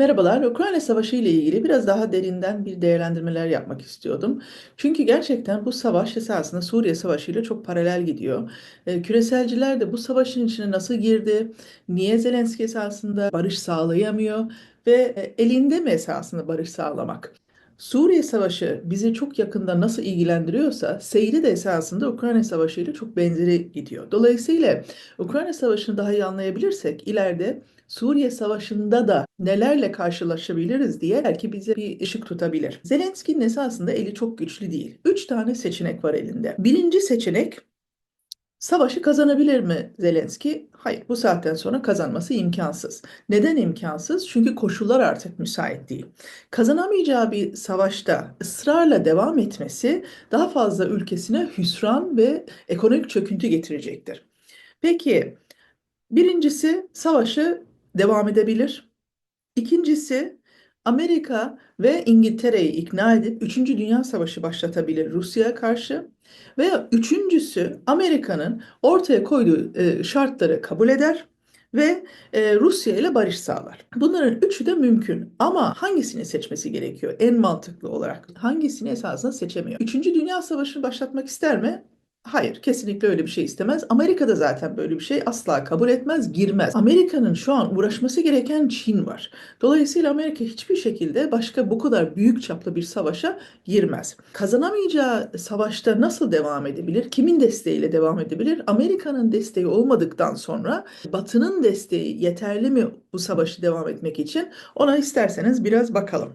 Merhabalar, Ukrayna Savaşı ile ilgili biraz daha derinden bir değerlendirmeler yapmak istiyordum. Çünkü gerçekten bu savaş esasında Suriye Savaşı ile çok paralel gidiyor. E, küreselciler de bu savaşın içine nasıl girdi, niye Zelenski esasında barış sağlayamıyor ve e, elinde mi esasında barış sağlamak? Suriye Savaşı bizi çok yakında nasıl ilgilendiriyorsa, seyri de esasında Ukrayna Savaşı ile çok benzeri gidiyor. Dolayısıyla Ukrayna Savaşı'nı daha iyi anlayabilirsek ileride Suriye Savaşı'nda da nelerle karşılaşabiliriz diye belki bize bir ışık tutabilir. Zelenski'nin esasında eli çok güçlü değil. Üç tane seçenek var elinde. Birinci seçenek Savaşı kazanabilir mi Zelenski? Hayır, bu saatten sonra kazanması imkansız. Neden imkansız? Çünkü koşullar artık müsait değil. Kazanamayacağı bir savaşta ısrarla devam etmesi daha fazla ülkesine hüsran ve ekonomik çöküntü getirecektir. Peki, birincisi savaşı devam edebilir. İkincisi Amerika ve İngiltere'yi ikna edip 3. Dünya Savaşı başlatabilir Rusya'ya karşı. Veya üçüncüsü Amerika'nın ortaya koyduğu e, şartları kabul eder ve e, Rusya ile barış sağlar. Bunların üçü de mümkün ama hangisini seçmesi gerekiyor en mantıklı olarak? Hangisini esasında seçemiyor? Üçüncü Dünya Savaşı'nı başlatmak ister mi? Hayır, kesinlikle öyle bir şey istemez. Amerika da zaten böyle bir şey asla kabul etmez, girmez. Amerika'nın şu an uğraşması gereken Çin var. Dolayısıyla Amerika hiçbir şekilde başka bu kadar büyük çaplı bir savaşa girmez. Kazanamayacağı savaşta nasıl devam edebilir? Kimin desteğiyle devam edebilir? Amerika'nın desteği olmadıktan sonra Batı'nın desteği yeterli mi bu savaşı devam etmek için? Ona isterseniz biraz bakalım.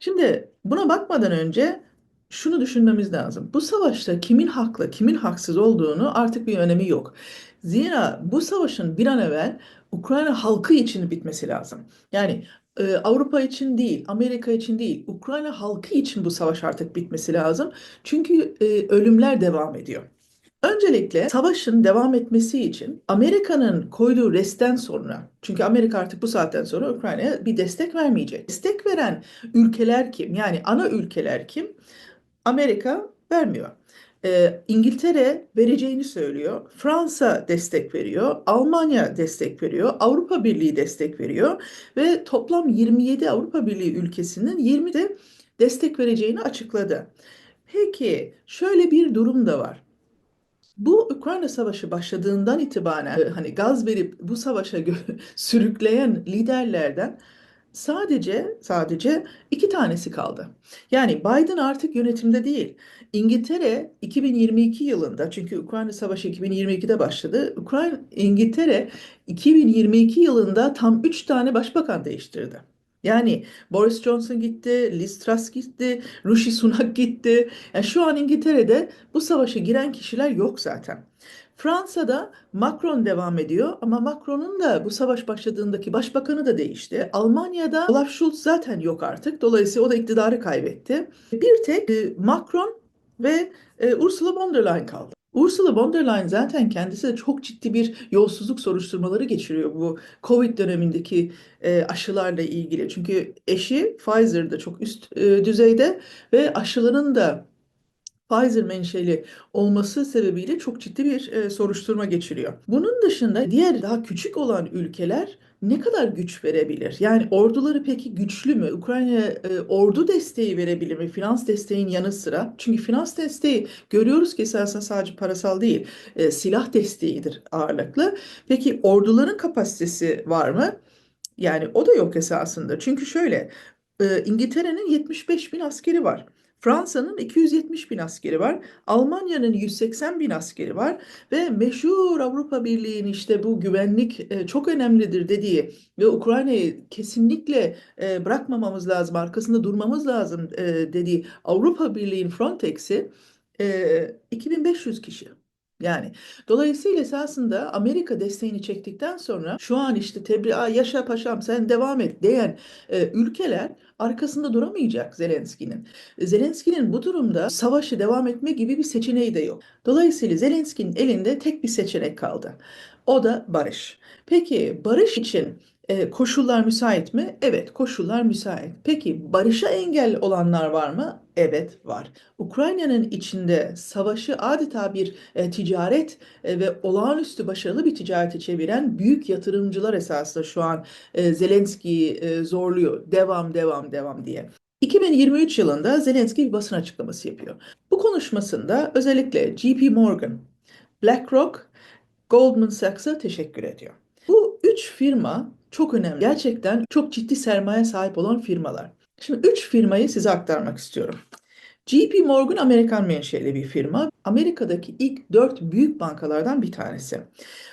Şimdi buna bakmadan önce şunu düşünmemiz lazım. Bu savaşta kimin haklı, kimin haksız olduğunu artık bir önemi yok. Zira bu savaşın bir an evvel Ukrayna halkı için bitmesi lazım. Yani e, Avrupa için değil, Amerika için değil, Ukrayna halkı için bu savaş artık bitmesi lazım. Çünkü e, ölümler devam ediyor. Öncelikle savaşın devam etmesi için Amerika'nın koyduğu restten sonra, çünkü Amerika artık bu saatten sonra Ukrayna'ya bir destek vermeyecek. Destek veren ülkeler kim? Yani ana ülkeler kim? Amerika vermiyor. Ee, İngiltere vereceğini söylüyor. Fransa destek veriyor. Almanya destek veriyor. Avrupa Birliği destek veriyor. Ve toplam 27 Avrupa Birliği ülkesinin 20 de destek vereceğini açıkladı. Peki şöyle bir durum da var. Bu Ukrayna Savaşı başladığından itibaren e, hani gaz verip bu savaşa sürükleyen liderlerden Sadece sadece iki tanesi kaldı. Yani Biden artık yönetimde değil. İngiltere 2022 yılında çünkü Ukrayna Savaşı 2022'de başladı. Ukrayna İngiltere 2022 yılında tam 3 tane başbakan değiştirdi. Yani Boris Johnson gitti, Liz Truss gitti, Rishi Sunak gitti. Yani şu an İngiltere'de bu savaşa giren kişiler yok zaten. Fransa'da Macron devam ediyor ama Macron'un da bu savaş başladığındaki başbakanı da değişti. Almanya'da Olaf Scholz zaten yok artık. Dolayısıyla o da iktidarı kaybetti. Bir tek e, Macron ve e, Ursula von der Leyen kaldı. Ursula von der Leyen zaten kendisi de çok ciddi bir yolsuzluk soruşturmaları geçiriyor bu Covid dönemindeki e, aşılarla ilgili. Çünkü eşi Pfizer'da çok üst düzeyde ve aşıların da Pfizer menşeli olması sebebiyle çok ciddi bir e, soruşturma geçiriyor. Bunun dışında diğer daha küçük olan ülkeler ne kadar güç verebilir? Yani orduları peki güçlü mü? Ukrayna e, ordu desteği verebilir mi? Finans desteğin yanı sıra. Çünkü finans desteği görüyoruz ki esasında sadece parasal değil, e, silah desteğidir ağırlıklı. Peki orduların kapasitesi var mı? Yani o da yok esasında. Çünkü şöyle, e, İngiltere'nin 75 bin askeri var. Fransa'nın 270 bin askeri var. Almanya'nın 180 bin askeri var. Ve meşhur Avrupa Birliği'nin işte bu güvenlik e, çok önemlidir dediği ve Ukrayna'yı kesinlikle e, bırakmamamız lazım, arkasında durmamız lazım e, dediği Avrupa Birliği'nin Frontex'i 2500 kişi. Yani dolayısıyla esasında Amerika desteğini çektikten sonra şu an işte tebriğ yaşa paşam sen devam et diyen e, ülkeler arkasında duramayacak Zelenski'nin. Zelenski'nin bu durumda savaşı devam etme gibi bir seçeneği de yok. Dolayısıyla Zelenski'nin elinde tek bir seçenek kaldı. O da barış. Peki barış için E, koşullar müsait mi? Evet, koşullar müsait. Peki barışa engel olanlar var mı? Evet, var. Ukrayna'nın içinde savaşı adeta bir e, ticaret e, ve olağanüstü başarılı bir ticarete çeviren büyük yatırımcılar esasında şu an e, Zelenski'yi e, zorluyor. Devam, devam, devam diye. 2023 yılında Zelenski bir basın açıklaması yapıyor. Bu konuşmasında özellikle JP Morgan, BlackRock, Goldman Sachs'a teşekkür ediyor. Bu üç firma çok önemli. Gerçekten çok ciddi sermaye sahip olan firmalar. Şimdi üç firmayı size aktarmak istiyorum. JP Morgan Amerikan menşeli bir firma. Amerika'daki ilk dört büyük bankalardan bir tanesi.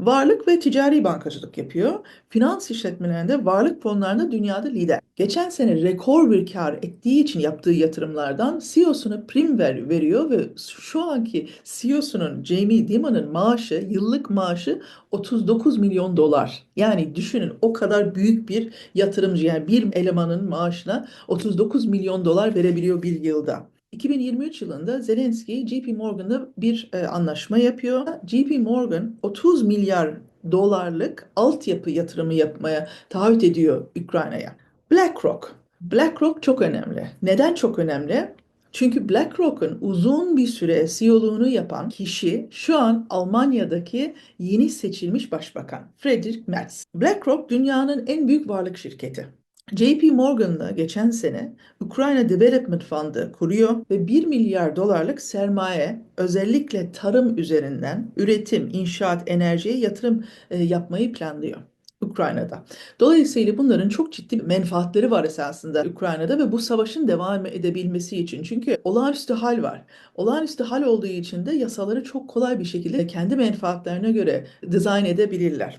Varlık ve ticari bankacılık yapıyor. Finans işletmelerinde varlık fonlarında dünyada lider. Geçen sene rekor bir kar ettiği için yaptığı yatırımlardan CEO'suna prim ver, veriyor ve şu anki CEO'sunun Jamie Dimon'un maaşı, yıllık maaşı 39 milyon dolar. Yani düşünün o kadar büyük bir yatırımcı yani bir elemanın maaşına 39 milyon dolar verebiliyor bir yılda. 2023 yılında Zelenski JP Morgan'da bir e, anlaşma yapıyor. JP Morgan 30 milyar dolarlık altyapı yatırımı yapmaya taahhüt ediyor Ukrayna'ya. BlackRock. BlackRock çok önemli. Neden çok önemli? Çünkü BlackRock'un uzun bir süre CEO'luğunu yapan kişi şu an Almanya'daki yeni seçilmiş başbakan Friedrich Merz. BlackRock dünyanın en büyük varlık şirketi. JP Morgan'la geçen sene Ukrayna Development Fund'ı kuruyor ve 1 milyar dolarlık sermaye özellikle tarım üzerinden üretim, inşaat, enerjiye yatırım e, yapmayı planlıyor. Ukrayna'da. Dolayısıyla bunların çok ciddi menfaatleri var esasında Ukrayna'da ve bu savaşın devam edebilmesi için. Çünkü olağanüstü hal var. Olağanüstü hal olduğu için de yasaları çok kolay bir şekilde kendi menfaatlerine göre dizayn edebilirler.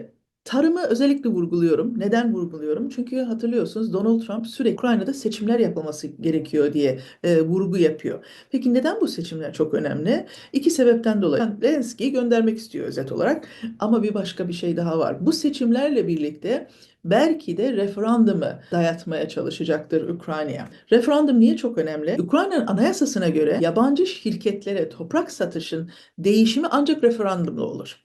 Tarımı özellikle vurguluyorum. Neden vurguluyorum? Çünkü hatırlıyorsunuz Donald Trump sürekli Ukrayna'da seçimler yapılması gerekiyor diye e, vurgu yapıyor. Peki neden bu seçimler çok önemli? İki sebepten dolayı. Zelenski'yi göndermek istiyor özet olarak. Ama bir başka bir şey daha var. Bu seçimlerle birlikte belki de referandumu dayatmaya çalışacaktır Ukrayna'ya. Referandum niye çok önemli? Ukrayna'nın anayasasına göre yabancı şirketlere toprak satışın değişimi ancak referandumla olur.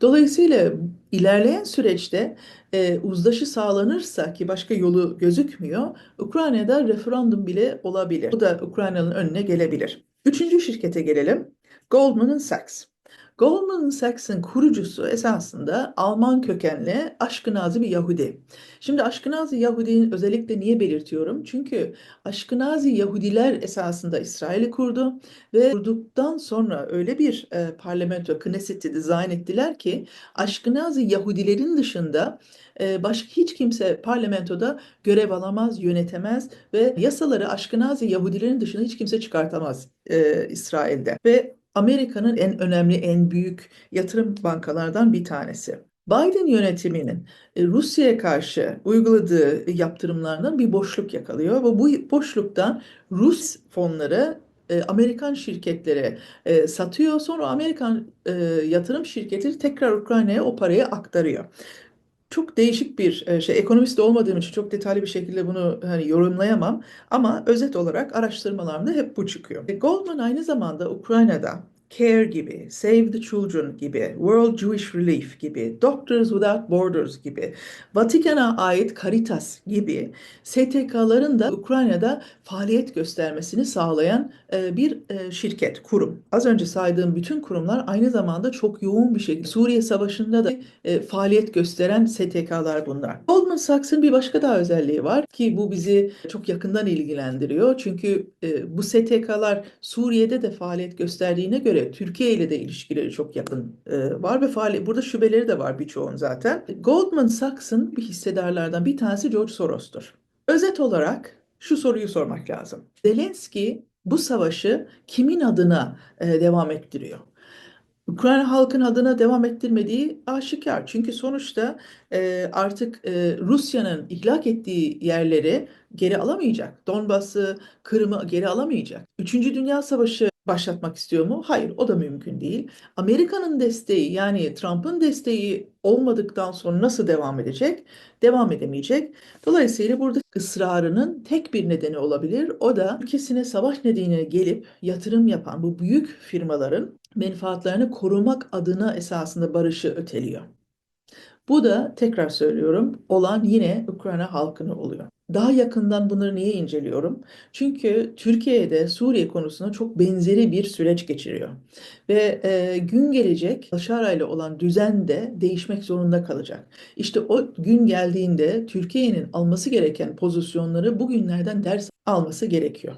Dolayısıyla ilerleyen süreçte e, uzlaşı sağlanırsa ki başka yolu gözükmüyor, Ukrayna'da referandum bile olabilir. Bu da Ukrayna'nın önüne gelebilir. Üçüncü şirkete gelelim. Goldman Sachs. Goldman Sachs'ın kurucusu esasında Alman kökenli Aşkınazi bir Yahudi. Şimdi Aşkınazi Yahudi'nin özellikle niye belirtiyorum? Çünkü Aşkınazi Yahudiler esasında İsrail'i kurdu ve kurduktan sonra öyle bir e, parlamento, Knesset'i dizayn ettiler ki Aşkınazi Yahudilerin dışında e, başka hiç kimse parlamentoda görev alamaz, yönetemez ve yasaları Aşkınazi Yahudilerin dışında hiç kimse çıkartamaz e, İsrail'de. Ve Amerika'nın en önemli, en büyük yatırım bankalardan bir tanesi. Biden yönetiminin e, Rusya'ya karşı uyguladığı yaptırımlardan bir boşluk yakalıyor ve bu boşluktan Rus fonları e, Amerikan şirketlere e, satıyor. Sonra Amerikan yatırım şirketi tekrar Ukrayna'ya o parayı aktarıyor çok değişik bir e, şey. Ekonomist olmadığım için çok detaylı bir şekilde bunu hani yorumlayamam. Ama özet olarak araştırmalarımda hep bu çıkıyor. E, Goldman aynı zamanda Ukrayna'da CARE gibi, Save the Children gibi, World Jewish Relief gibi, Doctors Without Borders gibi, Vatikan'a ait Caritas gibi STK'ların da Ukrayna'da faaliyet göstermesini sağlayan e, bir e, şirket, kurum. Az önce saydığım bütün kurumlar aynı zamanda çok yoğun bir şekilde Suriye Savaşı'nda da e, faaliyet gösteren STK'lar bunlar. Goldman Sachs'ın bir başka daha özelliği var ki bu bizi çok yakından ilgilendiriyor. Çünkü bu STK'lar Suriye'de de faaliyet gösterdiğine göre göre Türkiye ile de ilişkileri çok yakın e, var ve faaliyet burada şubeleri de var birçoğun zaten. Goldman Sachs'ın bir hissedarlardan bir tanesi George Soros'tur. Özet olarak şu soruyu sormak lazım. Zelenski bu savaşı kimin adına e, devam ettiriyor? Ukrayna halkın adına devam ettirmediği aşikar. Çünkü sonuçta e, artık e, Rusya'nın ihlak ettiği yerleri geri alamayacak. Donbas'ı, Kırım'ı geri alamayacak. Üçüncü Dünya Savaşı başlatmak istiyor mu? Hayır, o da mümkün değil. Amerika'nın desteği yani Trump'ın desteği olmadıktan sonra nasıl devam edecek? Devam edemeyecek. Dolayısıyla burada ısrarının tek bir nedeni olabilir. O da ülkesine savaş nedeniyle gelip yatırım yapan bu büyük firmaların menfaatlerini korumak adına esasında barışı öteliyor. Bu da tekrar söylüyorum olan yine Ukrayna halkını oluyor. Daha yakından bunları niye inceliyorum? Çünkü Türkiye'de Suriye konusunda çok benzeri bir süreç geçiriyor. Ve e, gün gelecek Başar ile olan düzen de değişmek zorunda kalacak. İşte o gün geldiğinde Türkiye'nin alması gereken pozisyonları bugünlerden ders alması gerekiyor.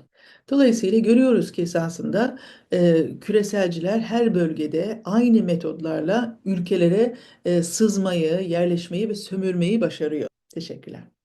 Dolayısıyla görüyoruz ki esasında e, küreselciler her bölgede aynı metodlarla ülkelere e, sızmayı, yerleşmeyi ve sömürmeyi başarıyor. Teşekkürler.